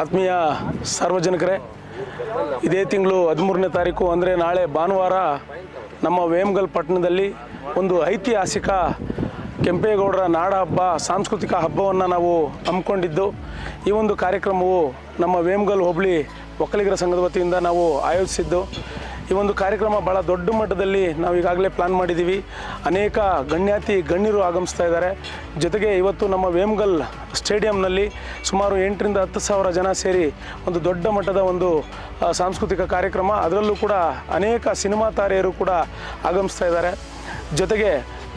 ಆತ್ಮೀಯ ಸಾರ್ವಜನಿಕರೇ, ಇದೇ ತಿಂಗಳು ಹದಿಮೂರನೇ ತಾರೀಕು ಅಂದರೆ ನಾಳೆ ಭಾನುವಾರ ನಮ್ಮ ವೇಮಗಲ್ ಪಟ್ಟಣದಲ್ಲಿ ಒಂದು ಐತಿಹಾಸಿಕ ಕೆಂಪೇಗೌಡರ ನಾಡ ಹಬ್ಬ, ಸಾಂಸ್ಕೃತಿಕ ಹಬ್ಬವನ್ನು ನಾವು ಹಮ್ಮಿಕೊಂಡಿದ್ದು. ಈ ಒಂದು ಕಾರ್ಯಕ್ರಮವು ನಮ್ಮ ವೇಮಗಲ್ ಹೋಬಳಿ ಒಕ್ಕಲಿಗರ ಸಂಘದ ವತಿಯಿಂದ ನಾವು ಆಯೋಜಿಸಿದ್ದು. ಈ ಒಂದು ಕಾರ್ಯಕ್ರಮ ಭಾಳ ದೊಡ್ಡ ಮಟ್ಟದಲ್ಲಿ ನಾವು ಈಗಾಗಲೇ ಪ್ಲಾನ್ ಮಾಡಿದ್ದೀವಿ ಅನೇಕ ಗಣ್ಯಾತಿ, ಗಣ್ಯರು ಆಗಮಿಸ್ತಾ ಇದ್ದಾರೆ. ಜೊತೆಗೆ ಇವತ್ತು ನಮ್ಮ ವೇಮ್ಗಲ್ ಸ್ಟೇಡಿಯಂನಲ್ಲಿ ಸುಮಾರು ಎಂಟರಿಂದ ಹತ್ತು ಸಾವಿರ ಜನ ಸೇರಿ ಒಂದು ದೊಡ್ಡ ಮಟ್ಟದ ಒಂದು ಸಾಂಸ್ಕೃತಿಕ ಕಾರ್ಯಕ್ರಮ. ಅದರಲ್ಲೂ ಕೂಡ ಅನೇಕ ಸಿನಿಮಾ ತಾರೆಯರು ಕೂಡ ಆಗಮಿಸ್ತಾ ಇದ್ದಾರೆ. ಜೊತೆಗೆ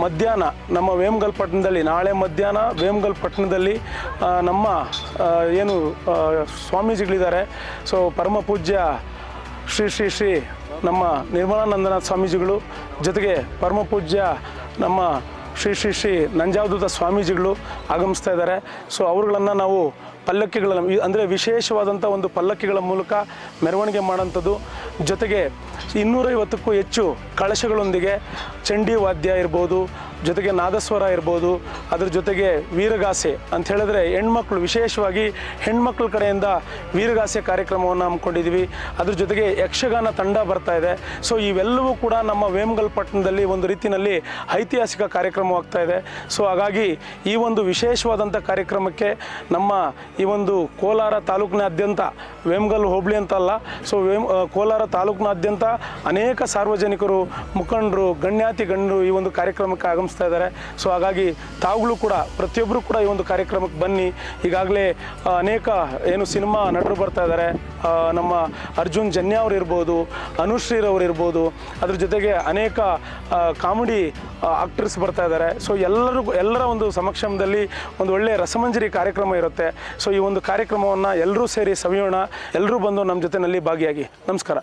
ಮಧ್ಯಾಹ್ನ ನಮ್ಮ ವೇಮ್ಗಲ್ ಪಟ್ಟಣದಲ್ಲಿ, ನಾಳೆ ಮಧ್ಯಾಹ್ನ ವೇಮ್ಗಲ್ ಪಟ್ಟಣದಲ್ಲಿ ನಮ್ಮ ಏನು ಸ್ವಾಮೀಜಿಗಳಿದ್ದಾರೆ. ಸೊ ಪರಮ ಪೂಜ್ಯ ಶ್ರೀ ಶ್ರೀ ಶ್ರೀ ನಮ್ಮ ನಿರ್ಮಲಾನಂದನಾಥ ಸ್ವಾಮೀಜಿಗಳು, ಜೊತೆಗೆ ಪರಮ ಪೂಜ್ಯ ನಮ್ಮ ಶ್ರೀ ಶ್ರೀ ಶ್ರೀ ನಂಜಾವಧೂತ ಸ್ವಾಮೀಜಿಗಳು ಆಗಮಿಸ್ತಾ ಇದ್ದಾರೆ. ಸೊ ಅವರುಗಳನ್ನು ನಾವು ಪಲ್ಲಕ್ಕಿಗಳನ್ನು ಅಂದರೆ ವಿಶೇಷವಾದಂಥ ಒಂದು ಪಲ್ಲಕ್ಕಿಗಳ ಮೂಲಕ ಮೆರವಣಿಗೆ ಮಾಡೋಂಥದ್ದು ಜೊತೆಗೆ ಇನ್ನೂರೈವತ್ತಕ್ಕೂ ಹೆಚ್ಚು ಕಳಶಗಳೊಂದಿಗೆ ಚಂಡಿ ವಾದ್ಯ ಇರ್ಬೋದು ಜೊತೆಗೆ ನಾದಸ್ವರ ಇರ್ಬೋದು, ಅದ್ರ ಜೊತೆಗೆ ವೀರಗಾಸೆ ಅಂತ ಹೇಳಿದ್ರೆ ಹೆಣ್ಮಕ್ಳು, ವಿಶೇಷವಾಗಿ ಹೆಣ್ಮಕ್ಳ ಕಡೆಯಿಂದ ವೀರಗಾಸೆ ಕಾರ್ಯಕ್ರಮವನ್ನು ಹಮ್ಮಿಕೊಂಡಿದ್ದೀವಿ ಅದ್ರ ಜೊತೆಗೆ ಯಕ್ಷಗಾನ ತಂಡ ಬರ್ತಾ ಇದೆ. ಸೊ ಇವೆಲ್ಲವೂ ಕೂಡ ನಮ್ಮ ವೇಮಗಲ್ ಪಟ್ಟಣದಲ್ಲಿ ಒಂದು ರೀತಿಯಲ್ಲಿ ಐತಿಹಾಸಿಕ ಕಾರ್ಯಕ್ರಮವಾಗ್ತಾ ಇದೆ. ಸೊ ಹಾಗಾಗಿ ಈ ಒಂದು ವಿಶೇಷವಾದಂಥ ಕಾರ್ಯಕ್ರಮಕ್ಕೆ ನಮ್ಮ ಈ ಒಂದು ಕೋಲಾರ ತಾಲೂಕಿನಾದ್ಯಂತ ವೇಮಗಲ್ ಹೋಬಳಿ ಅಂತ ಅಲ್ಲ ಸೊ ವೇಮ್ ಕೋಲಾರ ತಾಲೂಕಿನಾದ್ಯಂತ ಅನೇಕ ಸಾರ್ವಜನಿಕರು, ಮುಖಂಡರು ಗಣ್ಯಾತಿ ಗಣ್ಯರು ಈ ಒಂದು ಕಾರ್ಯಕ್ರಮಕ್ಕೆ ಇದ್ದಾರೆ. ಸೊ ಹಾಗಾಗಿ ತಾವುಗಳು ಕೂಡ ಪ್ರತಿಯೊಬ್ಬರು ಕೂಡ ಈ ಒಂದು ಕಾರ್ಯಕ್ರಮಕ್ಕೆ ಬನ್ನಿ. ಈಗಾಗಲೇ ಅನೇಕ, ಏನು ಸಿನಿಮಾ ನಟರು ಬರ್ತಾ ಇದ್ದಾರೆ. ನಮ್ಮ ಅರ್ಜುನ್ ಜನ್ಯ ಅವ್ರು ಇರ್ಬೋದು ಅನುಶ್ರೀರವ್ರು ಇರ್ಬೋದು. ಅದ್ರ ಜೊತೆಗೆ ಅನೇಕ ಕಾಮಿಡಿ ಆಕ್ಟರ್ಸ್ ಬರ್ತಾ ಇದ್ದಾರೆ. ಸೊ ಎಲ್ಲರೂ, ಎಲ್ಲರ ಒಂದು ಸಮಕ್ಷಮದಲ್ಲಿ ಒಂದು ಒಳ್ಳೆಯ ರಸಮಂಜರಿ ಕಾರ್ಯಕ್ರಮ ಇರುತ್ತೆ. ಸೊ ಈ ಒಂದು ಕಾರ್ಯಕ್ರಮವನ್ನು ಎಲ್ಲರೂ ಸೇರಿ ಸವಿಯೋಣ. ಎಲ್ಲರೂ ಬಂದು ನಮ್ಮ ಜೊತೆಯಲ್ಲಿ ಭಾಗಿಯಾಗಿ. ನಮಸ್ಕಾರ.